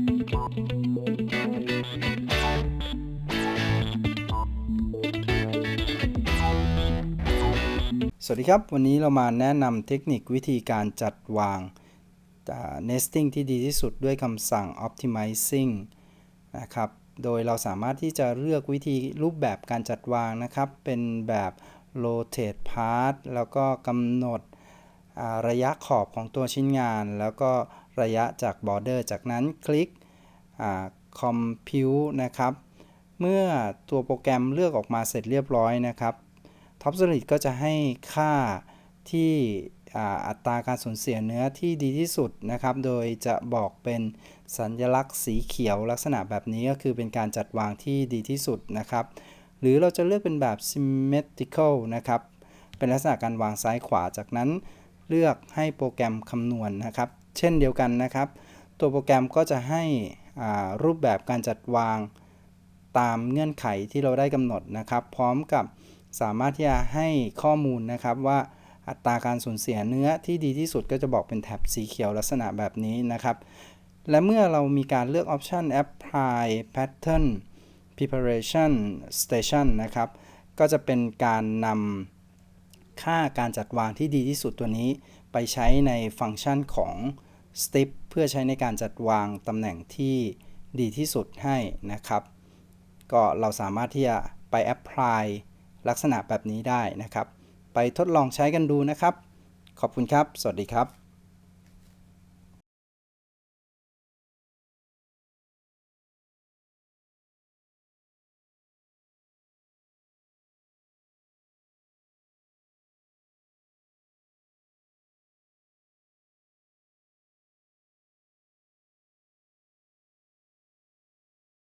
สวัสดีครับ วันนี้เรามาแนะนำเทคนิควิธีการจัดวาง nesting ที่ดีที่สุดด้วยคำสั่ง optimizing นะครับ โดยเราสามารถที่จะเลือกวิธีรูปแบบการจัดวางนะครับ เป็นแบบ rotate part แล้วก็กำหนดระยะขอบของตัวชิ้นงาน แล้วก็ ระยะจาก border จากนั้นคลิกอ่า compute นะครับ เมื่อตัวโปรแกรมเลือกออกมาเสร็จเรียบร้อยนะครับ Top Solid ก็จะให้ค่าที่อ,าอัตราการสูญเสียเนื้อที่ดีที่สุดนะครับ โดยจะบอกเป็นสัญลักษณ์สีเขียวลักษณะแบบนี้ก็คือเป็นการจัดวางที่ดีที่สุดนะครับ หรือเราจะเลือกเป็นแบบ symmetrical นะครับ เป็นลักษณะการวางซ้ายขวา จากนั้นเลือกให้โปรแกรมคำนวณนะครับ เช่นเดียวกันนะครับ ตัวโปรแกรมก็จะให้รูปแบบการจัดวางตามเงื่อนไขที่เราได้กำหนดนะครับ พร้อมกับสามารถที่จะให้ข้อมูลนะครับว่าอัตราการสูญเสียเนื้อที่ดีที่สุดก็จะบอกเป็นแถบสีเขียวลักษณะแบบนี้นะครับ และเมื่อเรามีการเลือกออปชัน apply pattern preparation station นะครับ ก็จะเป็นการนำ ค่าการจัดวางที่ดีที่สุดตัวนี้ ไปใช้ในฟังก์ชันของ step เพื่อใช้ในการจัดวางตำแหน่งที่ดีที่สุดให้นะครับ ก็เราสามารถที่จะไป apply ลักษณะแบบนี้ได้นะครับ ไปทดลองใช้กันดูนะครับ ขอบคุณครับ สวัสดีครับ